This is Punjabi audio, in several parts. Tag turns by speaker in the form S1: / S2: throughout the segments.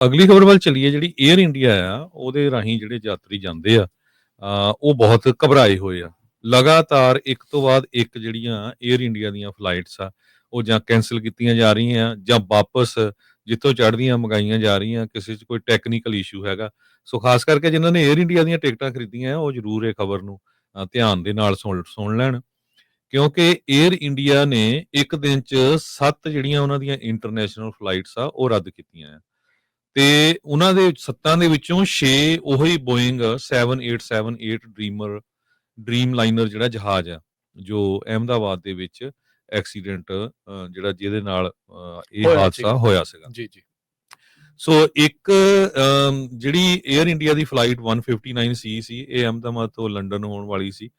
S1: ਅਗਲੀ ਖਬਰ ਵੱਲ ਚੱਲੀਏ, ਜਿਹੜੀ 에ਅਰ ਇੰਡੀਆ ਆ, ਉਹਦੇ ਰਾਹੀਂ ਜਿਹੜੇ ਯਾਤਰੀ ਜਾਂਦੇ ਆ ਉਹ ਬਹੁਤ ਘਬਰਾਏ ਹੋਏ ਆ। ਲਗਾਤਾਰ ਇੱਕ ਤੋਂ ਬਾਅਦ ਇੱਕ ਜਿਹੜੀਆਂ 에ਅਰ ਇੰਡੀਆ ਦੀਆਂ ਫਲਾਈਟਸ ਆ, ਉਹ ਜਾਂ ਕੈਨਸਲ ਕੀਤੀਆਂ ਜਾ ਰਹੀਆਂ ਜਾਂ ਵਾਪਸ ਜਿੱਥੋਂ ਚੜ੍ਹਦੀਆਂ ਮੰਗਾਈਆਂ ਜਾ ਰਹੀਆਂ, ਕਿਸੇ 'ਚ ਕੋਈ ਟੈਕਨੀਕਲ ਇਸ਼ੂ ਹੈਗਾ। ਸੋ ਖਾਸ ਕਰਕੇ ਜਿਨ੍ਹਾਂ ਨੇ 에ਅਰ ਇੰਡੀਆ ਦੀਆਂ ਟਿਕਟਾਂ ਖਰੀਦੀਆਂ, ਉਹ ਜ਼ਰੂਰ ਇਹ ਖਬਰ ਨੂੰ ਧਿਆਨ ਦੇ ਨਾਲ ਸੁਣ ਸੁਣ ਲੈਣ। ਕਿਉਂਕਿ 에ਅਰ ਇੰਡੀਆ ਨੇ ਇੱਕ ਦਿਨ 'ਚ 7 ਜਿਹੜੀਆਂ ਉਹਨਾਂ ਦੀਆਂ ਇੰਟਰਨੈਸ਼ਨਲ ਫਲਾਈਟਸ ਆ, ਉਹ ਰੱਦ ਕੀਤੀਆਂ ਆ। ਤੇ ਉਹਨਾਂ ਦੇ ਸੱਤਾਂ ਦੇ ਵਿੱਚੋਂ 6 ਉਹੀ ਬੋਇੰਗ 7878 ਡ੍ਰੀਮਰ ਡ੍ਰੀਮ ਲਾਈਨਰ ਜਿਹੜਾ ਜਹਾਜ਼ ਆ ਜੋ ਅਹਿਮਦਾਬਾਦ ਦੇ ਵਿੱਚ ਐਕਸੀਡੈਂਟ ਜਿਹੜਾ ਜਿਹਦੇ ਨਾਲ ਇਹ ਹਾਦਸਾ। ਹੋਇਆ ਸੀਗਾ।
S2: ਜੀ ਜੀ।
S1: ਸੋ ਇੱਕ ਜਿਹੜੀ 에ਅਰ ਇੰਡੀਆ ਦੀ ਫਲਾਈਟ 159 ਸੀ ਸੀ ਇਹ ਅਹਿਮਦਾਬਾਦ ਤੋਂ ਲੰਡਨ ਹੋਣ ਵਾਲੀ ਸੀ।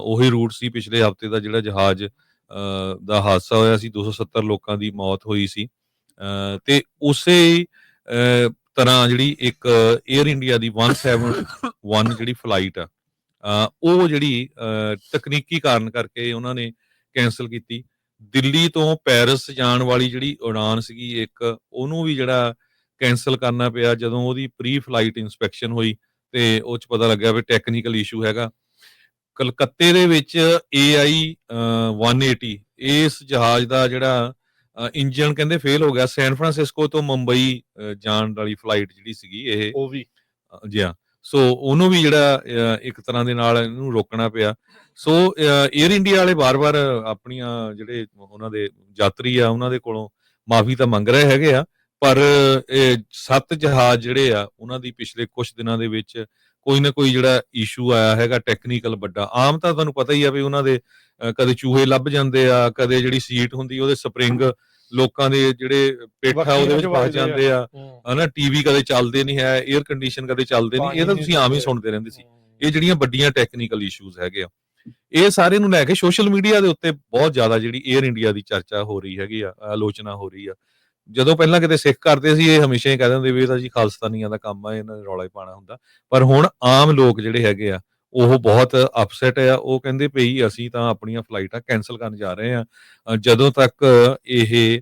S1: ਉਹੀ ਰੂਟ ਸੀ ਪਿਛਲੇ ਹਫ਼ਤੇ ਦਾ ਜਿਹੜਾ ਜਹਾਜ਼ ਦਾ ਹਾਦਸਾ ਹੋਇਆ ਸੀ 270 ਲੋਕਾਂ ਦੀ ਮੌਤ ਹੋਈ ਸੀ। ਤੇ ਉਸੇ ਤਰ੍ਹਾਂ ਜਿਹੜੀ ਇੱਕ 에ਅਰ ਇੰਡੀਆ ਦੀ 171 ਜਿਹੜੀ ਫਲਾਈਟ ਆ ਉਹ ਜਿਹੜੀ ਤਕਨੀਕੀ ਕਾਰਨ ਕਰਕੇ ਉਹਨਾਂ ਨੇ ਕੈਨਸਲ ਕੀਤੀ। ਦਿੱਲੀ ਤੋਂ ਪੈਰਿਸ ਜਾਣ ਵਾਲੀ ਜਿਹੜੀ ਉਡਾਨ ਸੀਗੀ ਇੱਕ, ਉਹਨੂੰ ਵੀ ਜਿਹੜਾ ਕੈਨਸਲ ਕਰਨਾ ਪਿਆ ਜਦੋਂ ਉਹਦੀ ਪ੍ਰੀ ਫਲਾਈਟ ਇਨਸਪੈਕਸ਼ਨ ਹੋਈ ਤੇ ਉਹ ਚ ਪਤਾ ਲੱਗਿਆ ਵੀ ਟੈਕਨੀਕਲ ਇਸ਼ੂ ਹੈਗਾ। ਕਲਕੱਤੇ ਦੇ ਵਿੱਚ AI 180 ਇਸ ਜਹਾਜ਼ ਦਾ ਜਿਹੜਾ ਇੰਜਨ ਕਹਿੰਦੇ ਫੇਲ ਹੋ ਗਿਆ ਸੈਨ ਫਰਾਂਸਿਸਕੋ ਤੋਂ ਮੁੰਬਈ ਜਾਣ ਵਾਲੀ ਫਲਾਈਟ ਜਿਹੜੀ ਸੀਗੀ ਇਹ।
S2: ਉਹ ਵੀ।
S1: ਜੀ ਹਾਂ। ਸੋ ਉਹਨੂੰ ਵੀ ਜਿਹੜਾ ਇੱਕ ਤਰ੍ਹਾਂ ਦੇ ਨਾਲ ਇਹਨੂੰ ਰੋਕਣਾ ਪਿਆ। ਸੋ 에ਅਰ ਇੰਡੀਆ ਵਾਲੇ ਬਾਰ-ਬਾਰ ਆਪਣੀਆਂ ਜਿਹੜੇ ਉਹਨਾਂ ਦੇ ਯਾਤਰੀ ਆ ਉਹਨਾਂ ਦੇ ਕੋਲੋਂ ਮਾਫੀ ਤਾਂ ਮੰਗ ਰਹੇ ਹੈਗੇ ਆ। ਪਰ ਇਹ ਸੱਤ ਜਹਾਜ਼ ਜਿਹੜੇ ਆ ਉਹਨਾਂ ਦੀ ਪਿਛਲੇ ਕੁਝ ਦਿਨਾਂ ਦੇ ਵਿੱਚ ਕੋਈ ਨਾ ਕੋਈ ਜਿਹੜਾ ਇਸ਼ੂ ਆਇਆ ਹੈਗਾ ਟੈਕਨੀਕਲ ਵੱਡਾ ਆਮ ਤਾਂ ਤੁਹਾਨੂੰ ਪਤਾ ਹੀ ਆ ਵੀ ਉਹਨਾਂ ਦੇ ਕਦੇ ਚੂਹੇ ਲੱਭ ਜਾਂਦੇ ਆ ਕਦੇ ਜਿਹੜੀ ਸੀਟ ਹੁੰਦੀ ਉਹਦੇ ਸਪਰਿੰਗ ਲੋਕਾਂ ਦੇ ਜਿਹੜੇ ਪਿੱਠ ਉਹਦੇ ਵਿੱਚ ਫਸ ਜਾਂਦੇ ਆ। ਹਨਾ ਟੀਵੀ ਕਦੇ ਚੱਲਦੇ ਨਹੀਂ ਹੈ 에ਅਰ ਕੰਡੀਸ਼ਨ ਕਦੇ ਚੱਲਦੇ ਨਹੀਂ ਇਹ ਤਾਂ ਤੁਸੀਂ ਆਮ ਹੀ ਸੁਣਦੇ ਰਹਿੰਦੇ ਸੀ। ਇਹ ਜਿਹੜੀਆਂ ਵੱਡੀਆਂ ਟੈਕਨੀਕਲ ਇਸ਼ੂਜ਼ ਹੈਗੇ ਆ। ਇਹ ਸਾਰੇ ਨੂੰ ਲੈ ਕੇ ਸੋਸ਼ਲ ਮੀਡੀਆ ਦੇ ਉੱਤੇ ਬਹੁਤ ਜ਼ਿਆਦਾ ਜਿਹੜੀ 에ਅਰ ਇੰਡੀਆ ਦੀ ਚਰਚਾ ਹੋ ਰਹੀ ਹੈਗੀ ਆ ਆਲੋਚਨਾ ਹੋ ਰਹੀ ਆ। ਜਦੋਂ ਪਹਿਲਾਂ ਕਿਤੇ ਸਿੱਖ ਕਰਦੇ ਸੀ, ਇਹ ਹਮੇਸ਼ਾ ਹੀ ਕਹਿੰਦੇ ਹੁੰਦੇ ਵੀ ਇਹ ਤਾਂ ਜੀ ਖਾਲਸਤਾਨੀਆਂ ਦਾ ਕੰਮ ਆ, ਇਹਨਾਂ ਨੇ ਰੌਲਾ ਹੀ ਪਾਣਾ ਹੁੰਦਾ। ਪਰ ਹੁਣ ਆਮ ਲੋਕ ਜਿਹੜੇ ਹੈਗੇ ਆ, ਉਹ ਬਹੁਤ ਅਪਸੈਟ ਆ, ਉਹ ਕਹਿੰਦੇ ਪਈ ਅਸੀਂ ਤਾਂ ਆਪਣੀਆਂ ਫਲਾਈਟਾਂ ਕੈਨਸਲ ਕਰਨ ਜਾ ਰਹੇ ਆ। ਜਦੋਂ ਤੱਕ ਇਹ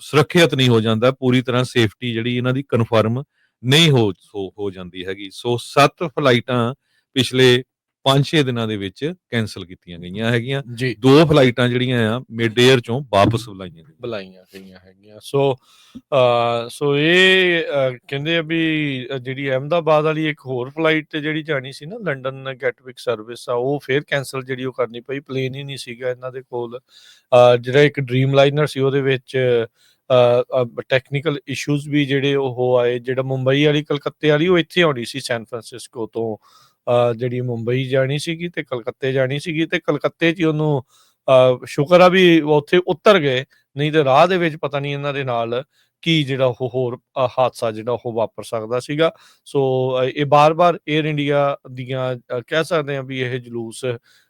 S1: ਸੁਰੱਖਿਅਤ ਨਹੀਂ ਹੋ ਜਾਂਦਾ, ਪੂਰੀ ਤਰ੍ਹਾਂ ਸੇਫਟੀ ਜਿਹੜੀ ਇਹਨਾਂ ਦੀ ਕਨਫਰਮ ਨਹੀਂ ਹੋ ਹੋ ਜਾਂਦੀ ਹੈਗੀ। ਸੋ ਸੱਤ ਫਲਾਈਟਾਂ ਪਿਛਲੇ 5-6 ਦਿਨਾਂ ਦੇ ਵਿੱਚ ਕੈਨਸਲ ਕੀਤੀਆਂ ਗਈਆਂ ਹੈਗੀਆਂ। ਦੋ ਫਲਾਈਟਾਂ ਜਿਹੜੀਆਂ ਆ ਮਿਡ 에ਅਰ ਚੋਂ ਵਾਪਸ ਬੁਲਾਈਆਂ ਗਈਆਂ।
S2: ਬੁਲਾਈਆਂ ਗਈਆਂ ਹੈਗੀਆਂ। ਸੋ ਅ ਸੋ ਇਹ ਕਹਿੰਦੇ ਆ ਵੀ ਜਿਹੜੀ ਅਹਿਮਦਾਬਾਦ ਵਾਲੀ ਇੱਕ ਹੋਰ ਫਲਾਈਟ ਜਿਹੜੀ ਜਾਣੀ ਸੀ ਨਾ ਲੰਡਨ ਗੈਟਵਿਕ ਸਰਵਿਸ ਆ ਉਹ ਫੇਰ ਕੈਨਸਲ ਜਿਹੜੀ ਉਹ ਕਰਨੀ ਪਈ। ਪਲੇਨ ਹੀ ਨਹੀਂ ਸੀਗਾ ਇਹਨਾਂ ਦੇ ਕੋਲ। ਜਿਹੜਾ ਇੱਕ ਡ੍ਰੀਮ ਲਾਈਨਰ ਸੀ ਉਹਦੇ ਵਿੱਚ ਟੈਕਨੀਕਲ ਇਸ਼ੂਜ਼ ਵੀ ਜਿਹੜੇ ਉਹ ਆਏ ਜਿਹੜਾ ਮੁੰਬਈ ਵਾਲੀ ਕਲਕੱਤੇ ਵਾਲੀ ਉਹ ਇੱਥੇ ਆਉਣੀ ਸੀ ਸੈਨ ਫਰਾਂਸਿਸਕੋ ਤੋਂ। ਜਿਹੜੀ ਮੁੰਬਈ ਜਾਣੀ ਸੀਗੀ ਤੇ ਕਲਕੱਤੇ ਜਾਣੀ ਸੀਗੀ ਤੇ ਕਲਕੱਤੇ 'ਚ ਹੀ ਉਹਨੂੰ ਅ, ਸ਼ੁਕਰ ਆ ਵੀ ਉੱਥੇ ਉਤਰ ਗਏ ਨਹੀਂ ਤੇ ਰਾਹ ਦੇ ਵਿੱਚ ਪਤਾ ਨਹੀਂ ਇਹਨਾਂ ਦੇ ਨਾਲ ਕੀ ਜਿਹੜਾ ਉਹ ਹੋਰ ਹਾਦਸਾ ਜਿਹੜਾ ਉਹ ਵਾਪਰ ਸਕਦਾ ਸੀਗਾ। ਸੋ ਇਹ ਬਾਰ-ਬਾਰ 에ਅਰ ਇੰਡੀਆ ਦੀਆਂ ਕਹਿ ਸਕਦੇ ਆ ਵੀ ਇਹ ਜਲੂਸ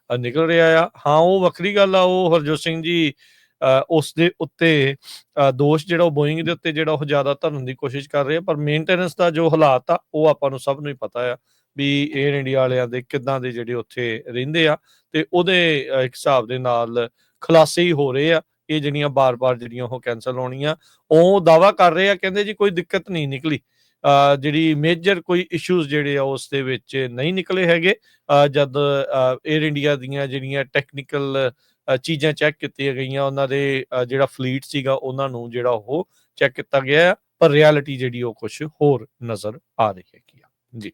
S2: ਨਿਕਲ ਰਿਹਾ ਆ। ਹਾਂ ਉਹ ਵੱਖਰੀ ਗੱਲ ਆ ਉਹ ਹਰਜੋਤ ਸਿੰਘ ਜੀ ਅ, ਉਸ ਦੇ ਉੱਤੇ ਅ, ਦੋਸ਼ ਜਿਹੜਾ ਉਹ ਬੋਇੰਗ ਦੇ ਉੱਤੇ ਜਿਹੜਾ ਉਹ ਜ਼ਿਆਦਾ ਧਰਨ ਦੀ ਕੋਸ਼ਿਸ਼ ਕਰ ਰਿਹਾ ਪਰ ਮੇਨਟੇਨੈਂਸ ਦਾ ਜੋ ਹਾਲਾਤ ਆ ਉਹ ਆਪਾਂ ਨੂੰ ਸਭ ਨੂੰ ਹੀ ਪਤਾ ਆ। ਵੀ 에ਅਰ ਇੰਡੀਆ ਵਾਲਿਆਂ ਦੇ ਕਿੱਦਾਂ ਦੇ ਜਿਹੜੇ ਉੱਥੇ ਰਹਿੰਦੇ ਆ ਤੇ ਉਹਦੇ ਹਿਸਾਬ ਦੇ ਨਾਲ ਖੁਲਾਸੇ ਹੀ ਹੋ ਰਹੇ ਆ। ਇਹ ਜਿਹੜੀਆਂ ਬਾਰ-ਬਾਰ ਜਿਹੜੀਆਂ ਉਹ ਕੈਨਸਲ ਹੋਣੀਆਂ ਉਹ ਦਾਵਾ ਕਰ ਰਹੇ ਆ ਕਹਿੰਦੇ ਜੀ ਕੋਈ ਦਿੱਕਤ ਨਹੀਂ ਨਿਕਲੀ। ਜਿਹੜੀ ਮੇਜਰ ਕੋਈ ਇਸ਼ੂਜ਼ ਜਿਹੜੇ ਆ ਉਸ ਦੇ ਵਿੱਚ ਨਹੀਂ ਨਿਕਲੇ ਹੈਗੇ। ਜਦ 에ਅਰ ਇੰਡੀਆ ਦੀਆਂ ਜਿਹੜੀਆਂ ਟੈਕਨੀਕਲ ਚੀਜ਼ਾਂ ਚੈੱਕ ਕੀਤੀਆਂ ਗਈਆਂ ਉਹਨਾਂ ਦੇ ਜਿਹੜਾ ਫਲੀਟ ਸੀਗਾ ਉਹਨਾਂ ਨੂੰ ਜਿਹੜਾ ਉਹ ਚੈੱਕ ਕੀਤਾ ਗਿਆ ਆ, ਪਰ ਰਿਐਲਿਟੀ ਜਿਹੜੀ ਉਹ ਕੁਝ ਹੋਰ ਨਜ਼ਰ ਆ ਰਹੀ ਹੈਗੀ ਆ। ਜੀ।